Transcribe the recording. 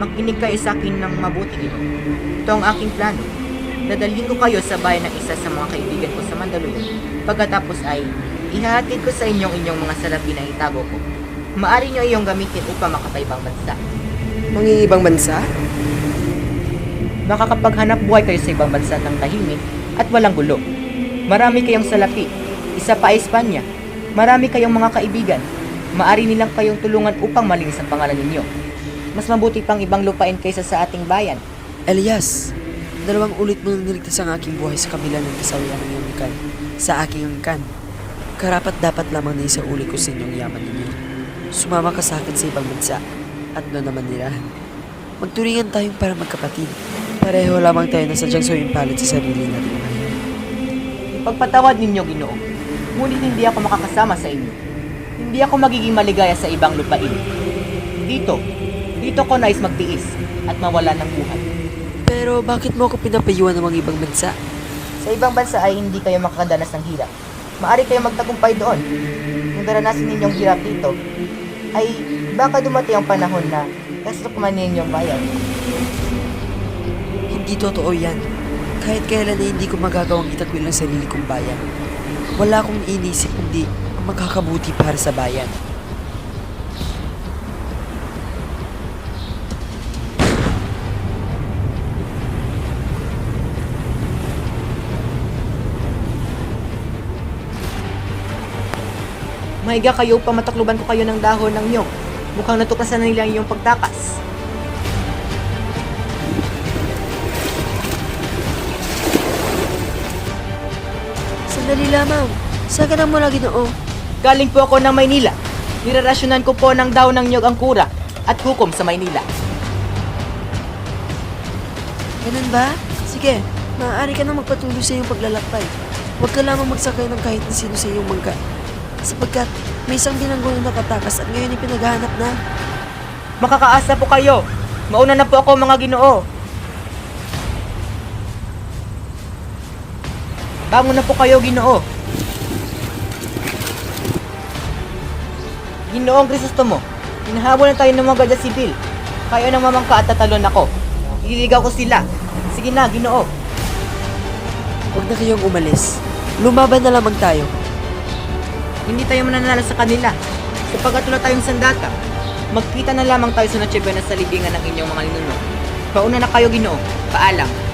Makinig kayo sa akin ng mabuti ito. Ito ang aking plano. Dadalhin ko kayo sa bayan ng isa sa mga kaibigan ko sa Mandaluyong. Pagkatapos ay, ihahatid ko sa inyong inyong mga salapi na itago ko. Maari nyo iyong gamitin upang makataibang bansa. Mga ibang bansa? Makakapaghanap buhay kayo sa ibang bansa ng tahimik at walang gulo. Marami kayong salapi. Isa pa ay Espanya. Marami kayong mga kaibigan. Maari nilang kayong tulungan upang malinis ang pangalan ninyo. Mas mabuti pang ibang lupain kaysa sa ating bayan. Elias, dalawang ulit mo nang niligtas ang aking buhay sa kabila ng kasawian ng iyong angkan. Sa aking angkan. Karapat dapat lamang na isa uli ko sa inyong yaman ninyo. Sumama ka sa akin sa ibang bansa at doon naman nirahan. Magturingan tayong para magkapatid. Pareho lamang tayo na sadyang sumimpalit sa sarili natin. Ipagpatawad ninyo, Ginoo. Ngunit hindi ako makakasama sa inyo. Hindi ako magiging maligaya sa ibang lupain. Dito, dito ko nais magtiis at mawala ng buhay. Pero bakit mo ako pinapayuan ng mga ibang bansa? Sa ibang bansa ay hindi kayo makakadanas ng hirap. Maari kayo magtagumpay doon. Kung daranasin ninyong hirap dito, ay baka dumating ang panahon na kasukman ninyong bayan. Hindi totoo yan. Kahit kailan ay hindi ko magagawang itakwil ang sarili kong bayan. Wala akong inisip kundi ang magkakabuti para sa bayan. Mahiga kayo upang matakluban ko kayo ng dahon ng nyog. Mukhang natuklasan na nila iyong pagtakas. Sandali lamang. Saan ka na mula ginoo? Galing po ako ng Maynila. Nirarasyonan ko po ng dahon ng nyog ang kura at hukom sa Maynila. Ganun ba? Sige, maaari ka na magpatuloy sa iyong paglalakbay. Huwag ka lamang magsakay ng kahit na sino sa iyong mangga. Sapagkat may isang binanggo na nakatakas at ngayon ay pinaghahanap na. Makakaasa po kayo. Mauna na po ako mga ginoo. Bangon na po kayo, ginoo. Ginoong Crisostomo, hinahabol na tayo ng mga gadya sibil. Kayo nang mamangka at tatalon ako. Ililigaw ko sila. Sige na, ginoo. Huwag na kayong umalis. Lumaban na lamang tayo. Hindi tayo mananalo sa kanila. Sapagkat wala tayong sandata. Magkita na lamang tayo sa Noche Buena sa libingan ng inyong mga ninuno. Pauna na kayo, ginoo. Paalam.